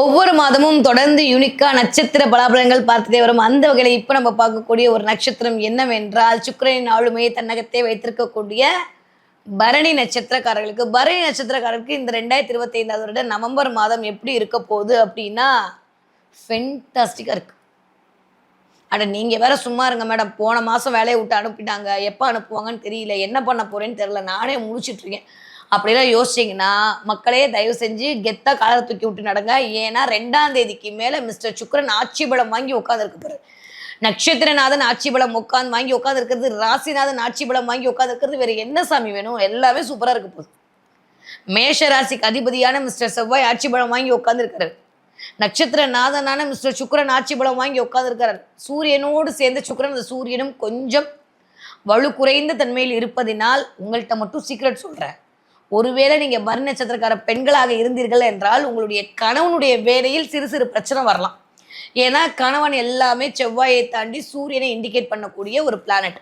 ஒவ்வொரு மாதமும் தொடர்ந்து யூனிக்கா நட்சத்திர பலாபலங்கள் பார்த்துட்டே வரும். அந்த வகையில் இப்போ நம்ம பார்க்கக்கூடிய ஒரு நட்சத்திரம் என்னவென்றால் சுக்கரனின் ஆளுமையை தன்னகத்தே வைத்திருக்கக்கூடிய பரணி நட்சத்திரக்காரர்களுக்கு பரணி நட்சத்திரக்காரர்களுக்கு இந்த ரெண்டாயிரத்தி இருபத்தி ஐந்தாவது வருட நவம்பர் மாதம் எப்படி இருக்க போகுது அப்படின்னா ஃபென்டாஸ்டிக்காக இருக்கு. அட நீங்கள் வேற சும்மா இருங்க மேடம் போன மாதம் வேலையை விட்டு அனுப்பிட்டாங்க. எப்போ அனுப்புவாங்கன்னு தெரியல. என்ன பண்ண போறேன்னு தெரியல. நானே முடிச்சிட்டுருக்கேன் அப்படிலாம் யோசிச்சிங்கன்னா மக்களே தயவு செஞ்சு கெத்தாக காலை தூக்கி விட்டு நடங்க. ஏன்னா ரெண்டாம் தேதிக்கு மேலே மிஸ்டர் சுக்கரன் ஆட்சி பலம் வாங்கி உட்காந்துருக்கு பாரு நட்சத்திரநாதன் ஆட்சி பலம் உட்காந்து வாங்கி உட்காந்துருக்கிறது ராசிநாதன் ஆட்சி பலம் வாங்கி உட்காந்துருக்கிறது வேறு என்ன சாமி வேணும்? எல்லாமே சூப்பராக இருக்க போகுது. மேஷ ராசிக்கு அதிபதியான மிஸ்டர் செவ்வாய் ஆட்சி பலம் வாங்கி உட்காந்துருக்காரு நட்சத்திரநாதனான மிஸ்டர் சுக்கரன் ஆட்சி பலம் வாங்கி உட்காந்துருக்காரு சூரியனோடு சேர்ந்த சுக்கிரன் அந்த சூரியனும் கொஞ்சம் வலு குறைந்த தன்மையில் இருப்பதினால் உங்கள்கிட்ட மட்டும் சீக்ரெட் சொல்கிறேன் ஒருவேளை நீங்கள் பரணி நட்சத்திரக்கார பெண்களாக இருந்தீர்கள் என்றால் உங்களுடைய கணவனுடைய வேலையில் சிறு சிறு பிரச்சனை வரலாம். ஏன்னா கணவன் எல்லாமே செவ்வாயை தாண்டி சூரியனை இண்டிகேட் பண்ணக்கூடிய ஒரு பிளானட்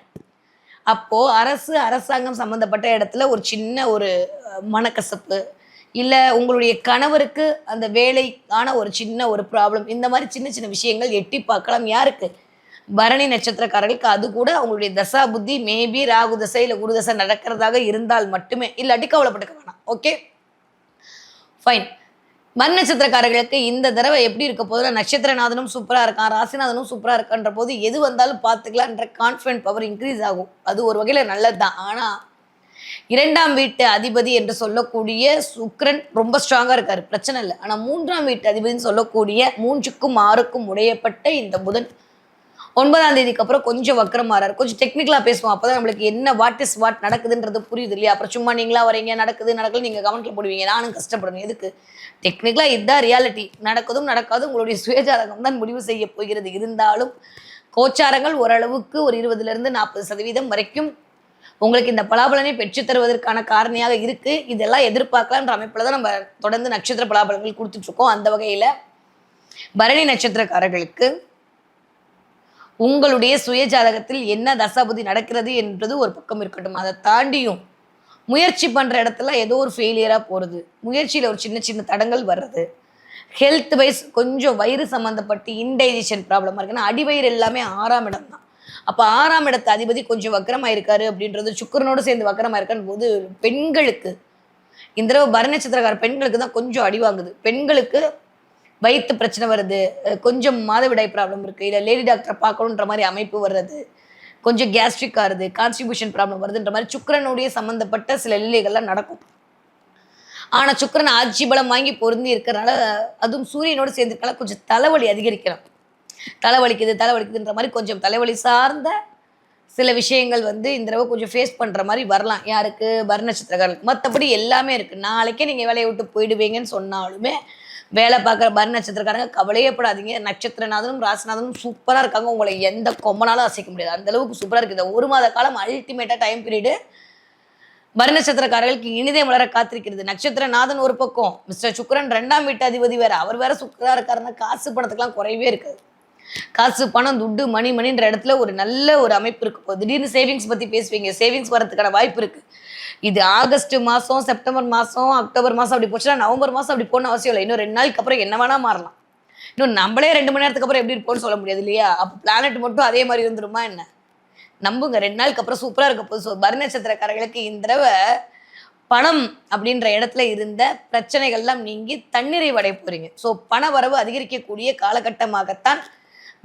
அப்போ அரசு அரசாங்கம் சம்பந்தப்பட்ட இடத்துல ஒரு சின்ன ஒரு மனக்கசப்பு இல்லை உங்களுடைய கணவருக்கு அந்த வேலைக்கான ஒரு சின்ன ஒரு ப்ராப்ளம் இந்த மாதிரி சின்ன சின்ன விஷயங்கள் எட்டி பார்க்கலாம். யாருக்கு? பரணி நட்சத்திரக்காரர்களுக்கு அது கூட அவங்களுடைய தசா புத்தி மேபி ராகு தசை இல்லை குரு தசை நடக்கிறதாக இருந்தால் மட்டுமே. இல்லாட்டி கவலைப்பட்டுக்க வேணாம். ஓகே ஃபைன் மண் நட்சத்திரக்காரர்களுக்கு இந்த தடவை எப்படி இருக்க போதுன்னா நட்சத்திரநாதனும் சூப்பராக இருக்கான் ராசிநாதனும் சூப்பராக இருக்கான்ற போது எது வந்தாலும் பார்த்துக்கலான்ற கான்ஃபிடென்ட் பவர் இன்க்ரீஸ் ஆகும். அது ஒரு வகையில் நல்லது தான் ஆனால் இரண்டாம் வீட்டு அதிபதி என்று சொல்லக்கூடிய சுக்ரன் ரொம்ப ஸ்ட்ராங்காக இருக்காரு. பிரச்சனை இல்லை. ஆனால் மூன்றாம் வீட்டு அதிபதினு சொல்லக்கூடிய மூன்றுக்கும் ஆறுக்கும் உடையப்பட்ட இந்த புதன் ஒன்பதாம் தேதிக்கு அப்புறம் கொஞ்சம் வக்கரம் மாறாரு கொஞ்சம் டெக்னிக்கலாக பேசுவோம். அப்போ தான் நம்மளுக்கு என்ன வாட் இஸ் வாட் நடக்குதுன்றது புரியுது இல்லையா? அப்புறம் சும்மா நீங்களா வரீங்க நடக்குது நடக்கல நீங்கள் கமெண்ட்ல போடுவீங்க. நானும் கஷ்டப்படுவேன் எதுக்கு? டெக்னிக்கலாக இதுதான் ரியாலிட்டி நடக்குதும் நடக்காதும் உங்களுடைய சுயஜாதகம் தான் முடிவு செய்ய போகிறது. இருந்தாலும் கோச்சாரங்கள் ஓரளவுக்கு ஒரு இருபதுலேருந்து நாற்பது சதவீதம் வரைக்கும் உங்களுக்கு இந்த பலாபலனை பெற்று தருவதற்கான காரணியாக இருக்கு. இதெல்லாம் எதிர்பார்க்கலான்ற அமைப்பில் தான் நம்ம தொடர்ந்து நட்சத்திர பலாபலங்கள் கொடுத்துட்ருக்கோம் அந்த வகையில் பரணி நட்சத்திரக்காரர்களுக்கு உங்களுடைய சுயஜாதகத்தில் என்ன தசாபதி நடக்கிறது என்பது ஒரு பக்கம் இருக்கட்டும். அதை தாண்டியும் முயற்சி பண்ணுற இடத்துல ஏதோ ஒரு ஃபெயிலியராக போகிறது முயற்சியில் ஒரு சின்ன சின்ன தடங்கள் வர்றது. ஹெல்த் வைஸ் கொஞ்சம் வயிறு சம்மந்தப்பட்டு இன்டைஜஷன் ப்ராப்ளமாக இருக்குன்னா அடிவயிறு எல்லாமே ஆறாம் இடம் தான். அப்போ ஆறாம் இடத்து அதிபதி கொஞ்சம் வக்கரமாக இருக்காரு அப்படின்றது சுக்கரனோடு சேர்ந்து வக்கரமாக இருக்கான்னு போது பெண்களுக்கு இந்த தடவை பரணநட்சத்திரக்கார பெண்களுக்கு தான் கொஞ்சம் அடி வாங்குது. பெண்களுக்கு வயிற்று பிரச்சனை வருது கொஞ்சம் மாதவிடாய் ப்ராப்ளம் இருக்குது இல்லை லேடி டாக்டரை பார்க்கணுன்ற மாதிரி அமைப்பு வர்றது கொஞ்சம் கேஸ்ட்ரிக் ஆகுது கான்ஸ்டிபியூஷன் ப்ராப்ளம் வருதுன்ற மாதிரி சுக்கிரனுடைய சம்மந்தப்பட்ட சில நிலைகள்லாம் நடக்கும். ஆனால் சுக்கிரன் ஆட்சி பலம் வாங்கி பொருந்தி இருக்கிறனால அதுவும் சூரியனோடு சேர்ந்துருக்கனால கொஞ்சம் தலைவலி அதிகரிக்கலாம் தலைவலிக்குது தலைவலிக்குதுன்ற மாதிரி கொஞ்சம் தலைவலி சார்ந்த சில விஷயங்கள் வந்து இந்த தடவை கொஞ்சம் ஃபேஸ் பண்ணுற மாதிரி வரலாம். யாருக்கு? வர நட்சத்திரக்காரர்களுக்கு. மற்றபடி எல்லாமே இருக்குது நாளைக்கே நீங்கள் வேலையை விட்டு போயிடுவீங்கன்னு சொன்னாலுமே வேலை பார்க்குற பர் நட்சத்திரக்காரங்க கவலையப்படாதீங்க. நட்சத்திரநாதனும் ராசிநாதனும் சூப்பராக இருக்காங்க. உங்களை எந்த கொம்பனாலும் அசைக்க முடியாது. அந்தளவுக்கு சூப்பராக இருக்குது ஒரு மாத காலம் அல்டிமேட்டாக டைம் பீரியடு பர் நட்சத்திரக்காரர்களுக்கு இனிதே மலர காத்திருக்கிறது. நட்சத்திரநாதன் ஒரு பக்கம். மிஸ்டர் சுக்கரன் ரெண்டாம் வீட்டு அதிபதி வேற. அவர் வேற சுக்கராக இருக்காருன்னா காசு பணத்துக்கெல்லாம் குறையவே இருக்காது. காசு பணம் துட்டு மணி மணின்ற இடத்துல ஒரு நல்ல ஒரு அமைப்பு இருக்கு. திடீர்னு சேவிங்ஸ் பத்தி பேசுவீங்க. சேவிங்ஸ் வரதுக்கான வாய்ப்பு இருக்கு. இது ஆகஸ்ட் மாதம் செப்டம்பர் மாதம் அக்டோபர் மாதம் அப்படி போச்சுன்னா நவம்பர் மாதம் அப்படி போகணும் அவசியம் இல்லை. இன்னும் ரெண்டு நாளுக்கு அப்புறம் என்ன வேணால் மாறலாம். இன்னும் நம்மளே ரெண்டு மணி நேரத்துக்கு அப்புறம் எப்படி இருப்போம்னு சொல்ல முடியாது இல்லையா? அப்போ பிளானட் மட்டும் அதே மாதிரி வந்துருமா என்ன? நம்புங்க ரெண்டு நாளுக்கு அப்புறம் சூப்பராக இருக்க போகுது. ஸோ பர நட்சத்திரக்காரர்களுக்கு இந்த தடவை பணம் அப்படின்ற இடத்துல இருந்த பிரச்சனைகள்லாம் நீங்கி தண்ணீரை அடைய போகிறீங்க ஸோ பண வரவு அதிகரிக்கக்கூடிய காலகட்டமாகத்தான்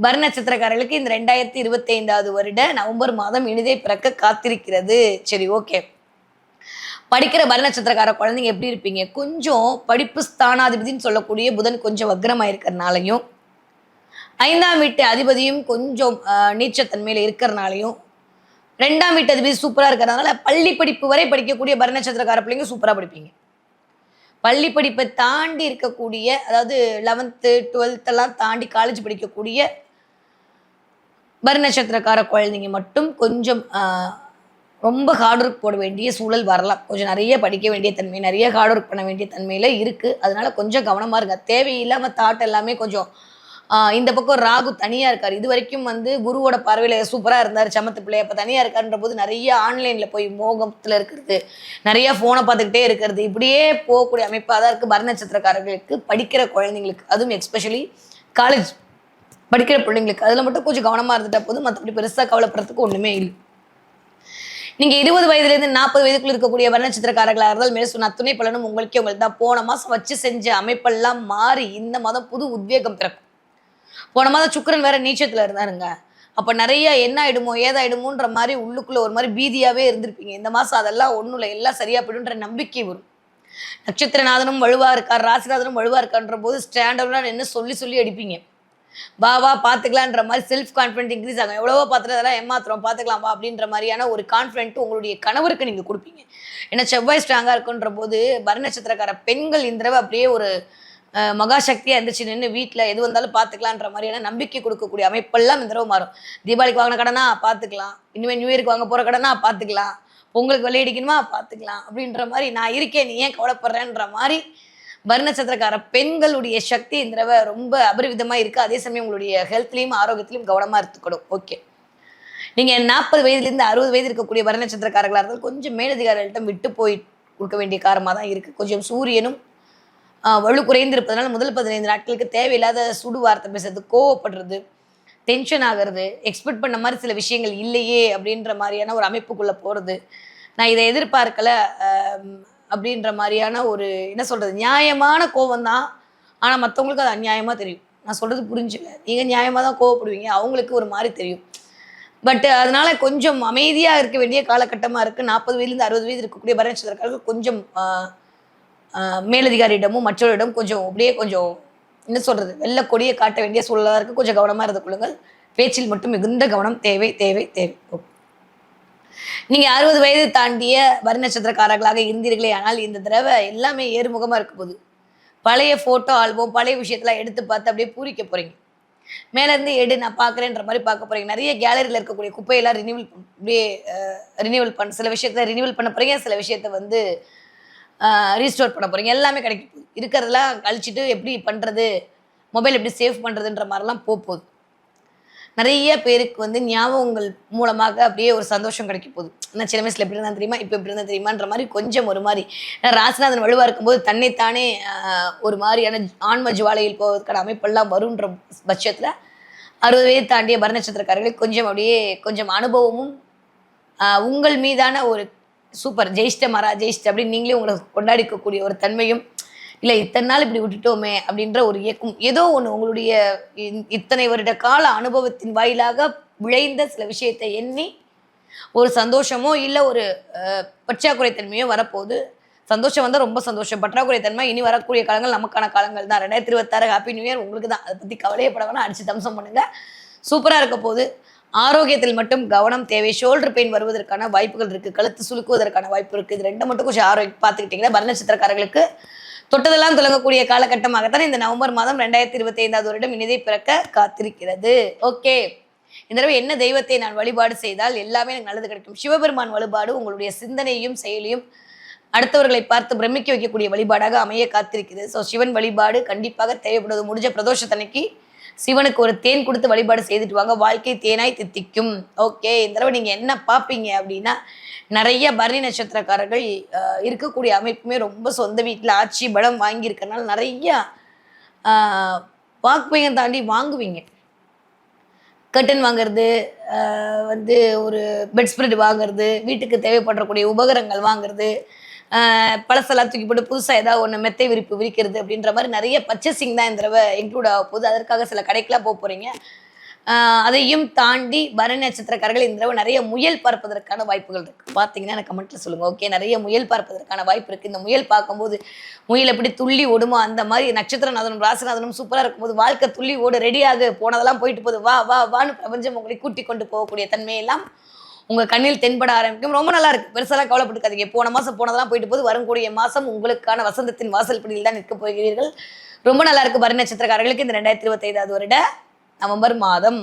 பர நட்சத்திரக்காரர்களுக்கு இந்த ரெண்டாயிரத்தி இருபத்தி ஐந்தாவது வருட நவம்பர் மாதம் இனிதே பிறக்க காத்திருக்கிறது. சரி ஓகே படிக்கிற பர நட்சத்திரக்கார குழந்தைங்க எப்படி இருப்பீங்க? கொஞ்சம் படிப்பு ஸ்தானாதிபதின்னு சொல்லக்கூடிய புதன் கொஞ்சம் வக்ரமாக இருக்கிறனாலையும் ஐந்தாம் வீட்டு அதிபதியும் கொஞ்சம் நீச்சத்தன்மையில் இருக்கிறனாலையும் ரெண்டாம் வீட்டு அதிபதி சூப்பராக இருக்கிறதுனால பள்ளி படிப்பு வரை படிக்கக்கூடிய பர நட்சத்திரக்கார பிள்ளைங்க சூப்பராக படிப்பீங்க. பள்ளி படிப்பை தாண்டி இருக்கக்கூடிய அதாவது லெவன்த்து டுவெல்த்தெல்லாம் தாண்டி காலேஜ் படிக்கக்கூடிய பர நட்சத்திரக்கார குழந்தைங்க மட்டும் கொஞ்சம் ரொம்ப ஹார்ட் ஒர்க் போட வேண்டிய சூழல் வரலாம். கொஞ்சம் நிறைய படிக்க வேண்டிய தன்மை நிறைய ஹார்ட் ஒர்க் பண்ண வேண்டிய தன்மையில் இருக்குது அதனால கொஞ்சம் கவனமாக இருங்க. தேவையில்லாமல் தாட் எல்லாமே கொஞ்சம் இந்த பக்கம் ராகு தனியாக இருக்கார். இது வரைக்கும் வந்து குருவோட பார்வையில் சூப்பராக இருந்தார் சமத்து பிள்ளை. அப்போ தனியாக இருக்காருன்ற போது நிறைய ஆன்லைனில் போய் மோகத்தில் இருக்கிறது நிறைய ஃபோனை பார்த்துக்கிட்டே இருக்கிறது. இப்படியே போகக்கூடிய அமைப்பாக தான் இருக்குது பரண நட்சத்திரக்காரர்களுக்கு படிக்கிற குழந்தைங்களுக்கு. அதுவும் எக்ஸ்பெஷலி காலேஜ் படிக்கிற பிள்ளைங்களுக்கு. அதில் மட்டும் கொஞ்சம் கவனமாக இருந்துட்டால் போதும். மற்றபடி பெருசாக கவலைப்படுறதுக்கு ஒன்றுமே இல்லை. நீங்கள் இருபது வயதுலேருந்து நாற்பது வயதுக்குள்ள இருக்கக்கூடிய வர்ணச்சித்திரக்காரர்களாக இருந்தால் மேலே சொன்ன அத்துணை பலனும் உங்களுக்கே உங்களுக்கு தான். போன மாதம் வச்சு செஞ்ச அமைப்பெல்லாம் மாறி இந்த மாதம் புது உத்வேகம் பிறக்கும். போன மாதம் சுக்கரன் வேற நீச்சத்தில் இருந்தாருங்க. அப்போ நிறைய என்ன ஆயிடுமோ ஏதாயிடுமோன்ற மாதிரி உள்ளுக்குள்ள ஒரு மாதிரி பீதியாகவே இருந்திருப்பீங்க. இந்த மாதம் அதெல்லாம் ஒன்றும் இல்லை எல்லாம் சரியா போயிடுன்ற நம்பிக்கை வரும். நட்சத்திரநாதனும் வலுவா இருக்கார் ராசிநாதனும் வலுவா இருக்கான்ற போது ஸ்டாண்டர்டாக நின்று சொல்லி சொல்லி அடிப்பீங்க. வா வா பார்த்துக்கலான்ற மாதிரி செல்ஃப் கான்ஃபிடென்ட் இன்க்ரீஸ் ஆகும். எவ்வளவோ பார்த்துட்டு அதெல்லாம் ஏமாத்துறோம் பார்த்துக்கலாம் வா அப்படின்ற மாதிரியான ஒரு கான்ஃபிடென்ட் உங்களுடைய கணவருக்கு நீங்கள் கொடுப்பீங்க. ஏன்னா செவ்வாய் ஸ்ட்ராங்காக இருக்குன்ற போது பர நட்சத்திரக்கார பெண்கள் இந்த தடவை அப்படியே ஒரு மகாசக்தியாக இருந்துச்சு நின்று வீட்டில் எது வந்தாலும் பார்த்துக்கலான்ற மாதிரியான நம்பிக்கை கொடுக்கக்கூடிய அமைப்பெல்லாம் இந்த தடவை மாறும். தீபாவளிக்கு வாங்கின கடனா பார்த்துக்கலாம் இனிமேல் நியூ இயருக்கு வாங்க போகிற கடனா பார்த்துக்கலாம் பொங்கலுக்கு வெள்ளை பார்த்துக்கலாம் அப்படின்ற மாதிரி நான் இருக்கேன் நீ ஏன் கவலைப்படுறேன்ற மாதிரி வர்ணச்சத்திரக்கார பெண்களுடைய சக்தி இந்த தடவை ரொம்ப அபரிவிதமாக இருக்குது அதே சமயம் உங்களுடைய ஹெல்த்லேயும் ஆரோக்கியத்திலையும் கவனமாக இருக்கணும். ஓகே நீங்கள் நாற்பது வயதுலேருந்து அறுபது வயது இருக்கக்கூடிய வர்ணச்சத்திரக்காரர்களாக இருந்தால் கொஞ்சம் மேலதிகாரிகள்ட்ட விட்டு போய் கொடுக்க வேண்டிய காரணமாக தான் இருக்குது கொஞ்சம் சூரியனும் வலு குறைந்திருப்பதனால முதல் பதினைந்து நாட்களுக்கு தேவையில்லாத சுடு வார்த்தை பேசுறது கோவப்படுறது டென்ஷன் ஆகிறது எக்ஸ்பெக்ட் பண்ண மாதிரி சில விஷயங்கள் இல்லையே அப்படின்ற மாதிரியான ஒரு அமைப்புக்குள்ளே போகிறது நான் இதை எதிர்பார்க்கல. அப்படின்ற மாதிரியான ஒரு என்ன சொல்கிறது நியாயமான கோவம் தான் ஆனால் மற்றவங்களுக்கு அது அநியாயமாக தெரியும். நான் சொல்கிறது புரிஞ்சுல நீங்கள் நியாயமாக தான் கோவப்படுவீங்க. அவங்களுக்கு ஒரு மாதிரி தெரியும். பட் அதனால கொஞ்சம் அமைதியாக இருக்க வேண்டிய காலகட்டமாக இருக்குது நாற்பது வயதுலேருந்து அறுபது வயது இருக்கக்கூடிய பரநட்சத்திரக்காரர்கள் கொஞ்சம் மேலதிகாரியிடமும் மற்றவரிடம் கொஞ்சம் அப்படியே கொஞ்சம் என்ன சொல்கிறது வெள்ள கொடியை காட்ட வேண்டிய சூழலாக இருக்குது கொஞ்சம் கவனமாக இருந்து கொள்ளுங்கள் பேச்சில் மட்டும் மிகுந்த கவனம். தேவை தேவை தேவை. ஓகே. நீங்கள் அறுபது வயது தாண்டிய வர்ணச்சத்திரக்காரர்களாக இருந்தீர்களே ஆனால் இந்த தடவை எல்லாமே ஏறுமுகமாக இருக்க போகுது. பழைய ஃபோட்டோ ஆல்பம் பழைய விஷயத்தெல்லாம் எடுத்து பார்த்து அப்படியே பூரிக்க போகிறீங்க மேலேருந்து எடு நான் பார்க்குறேன்ற மாதிரி பார்க்க போகிறீங்க நிறைய கேலரியில் இருக்கக்கூடிய குப்பையெல்லாம் ரினிவல் அப்படியே ரினியூவல் பண்ண சில விஷயத்த ரினியூவல் பண்ண போகிறீங்க சில விஷயத்த வந்து ரீஸ்டோர் பண்ண போகிறீங்க எல்லாமே கிடைக்கும் இருக்கிறதெல்லாம் கழிச்சிட்டு எப்படி பண்ணுறது மொபைல் எப்படி சேவ் பண்ணுறதுன்ற மாதிரிலாம் போக போகுது. நிறைய பேருக்கு வந்து ஞாபகங்கள் மூலமாக அப்படியே ஒரு சந்தோஷம் கிடைக்க போகுது. நான் சின்ன வயசுல எப்படி இருந்தா தெரியுமா? இப்போ எப்படி இருந்தா தெரியுமான்ற மாதிரி கொஞ்சம் ஒரு மாதிரி. ராசிநாதன் வலுவாக இருக்கும்போது தன்னைத்தானே ஒரு மாதிரியான ஆன்ம ஜுவாலையில் போவதற்கான அமைப்பெல்லாம் வருன்ற பட்சத்தில் அறுபது வயது தாண்டிய பரநட்சத்திரக்காரர்களுக்கு கொஞ்சம் அப்படியே கொஞ்சம் அனுபவமும் உங்கள் மீதான ஒரு சூப்பர் ஜெயிஷ்ட மரா ஜெயிஷ்ட அப்படின்னு நீங்களே உங்களை கொண்டாடிக்கக்கூடிய ஒரு தன்மையும் இல்லை இத்தனை நாள் இப்படி விட்டுட்டோமே அப்படின்ற ஒரு இயக்கம் ஏதோ ஒன்று உங்களுடைய இத்தனை வருட கால அனுபவத்தின் வாயிலாக விளைந்த சில விஷயத்தை எண்ணி ஒரு சந்தோஷமோ இல்லை ஒரு அஹ், பற்றாக்குறைத்தன்மையோ வரப்போகுது சந்தோஷம் வந்தால் ரொம்ப சந்தோஷம். பற்றாக்குறைத்தன்மை இனி வரக்கூடிய காலங்கள் நமக்கான காலங்கள் தான். ரெண்டாயிரத்தி இருபத்தாறு ஹாப்பி நியூ இயர் உங்களுக்கு தான். அதை பற்றி கவலையப்பட அடித்து அடிச்சு தம்சம் பண்ணுங்க. சூப்பராக இருக்க போகுது ஆரோக்கியத்தில் மட்டும் கவனம் தேவை. ஷோல்டர் பெயின் வருவதற்கான வாய்ப்புகள் இருக்குது கழுத்து சுலுக்குவதற்கான வாய்ப்பு இருக்குது இது ரெண்டு மட்டும் கொஞ்சம் ஆரோக்கியம் பார்த்துக்கிட்டிங்கன்னா பரணச்சித்திரக்காரர்களுக்கு தொட்டதெல்லாம் துலங்கக்கூடிய காலகட்டமாகத்தான் இந்த நவம்பர் மாதம் ரெண்டாயிரத்தி இருபத்தி ஐந்தாவது வருடம் இனிதை பிறக்க காத்திருக்கிறது. ஓகே. இந்த தடவை என்ன தெய்வத்தை நான் வழிபாடு செய்தால் எல்லாமே எனக்கு நல்லது கிடைக்கும். சிவபெருமான் வழிபாடு உங்களுடைய சிந்தனையும் செயலையும் அடுத்தவர்களை பார்த்து பிரமிக்க வைக்கக்கூடிய வழிபாடாக அமைய காத்திருக்கிறது. ஸோ சிவன் வழிபாடு கண்டிப்பாக தேவைப்படுவது. முடிஞ்ச பிரதோஷத்தன்னைக்கு சிவனுக்கு ஒரு தேன் கொடுத்து வழிபாடு செய்துட்டு வாங்க. வாழ்க்கை தேனாய் தித்திக்கும். ஓகே இந்த தடவை நீங்கள் என்ன பார்ப்பீங்க அப்படின்னா நிறைய பரணி நட்சத்திரக்காரர்கள் இருக்கக்கூடிய அமைப்புமே ரொம்ப சொந்த வீட்டில் ஆட்சி பலம் வாங்கியிருக்கனால நிறைய ஆஹ், தாண்டி வாங்குவீங்க. கர்டன் வாங்குறது வந்து ஒரு பெட் ஸ்ப்ரெட் வாங்குறது வீட்டுக்கு தேவைப்படக்கூடிய உபகரணங்கள் வாங்குறது பழசெல்லாம் தூக்கி போட்டு புதுசாக ஏதாவது ஒன்று மெத்தை விரிப்பு விரிக்கிறது அப்படின்ற மாதிரி நிறைய பர்ச்சேசிங் தான் இந்த தடவை இன்க்ளூட் ஆக போகுது. அதற்காக சில கடைக்கெல்லாம் போக போகிறீங்க அதையும் தாண்டி பரணி நட்சத்திரக்காரர்கள் இந்த தடவை நிறைய முயல் பார்ப்பதற்கான வாய்ப்புகள் இருக்குது பார்த்தீங்கன்னா எனக்கு கமெண்ட்டில் சொல்லுங்கள் ஓகே நிறைய முயல் பார்ப்பதற்கான வாய்ப்பு இருக்குது இந்த முயல் பார்க்கும்போது முயல் எப்படி துள்ளி ஓடுமோ அந்த மாதிரி நட்சத்திரநாதனும் ராசிநாதனும் சூப்பராக இருக்கும்போது வாழ்க்கை துள்ளி ஓடு ரெடியாக போனதெல்லாம் போயிட்டு போகுது. வா வா வான்னு பிரபஞ்சம் உங்களை கூட்டி கொண்டு போகக்கூடிய தன்மையெல்லாம் உங்கள் கண்ணில் தென்பட ஆரம்பிக்கும். ரொம்ப நல்லா இருக்கு. பெருசாலாம் கவலைப்பட்டுக்காதீங்க. போன மாதம் போனதெல்லாம் போயிட்டு போது வரக்கூடிய மாதம் உங்களுக்கான வசந்தத்தின் வாசல் படியில் தான் நிற்க போகிறீர்கள். ரொம்ப நல்லா இருக்கு பரணி நட்சத்திரக்காரர்களுக்கு இந்த ரெண்டாயிரத்தி இருபத்தைந்தாவது வருட நவம்பர் மாதம்.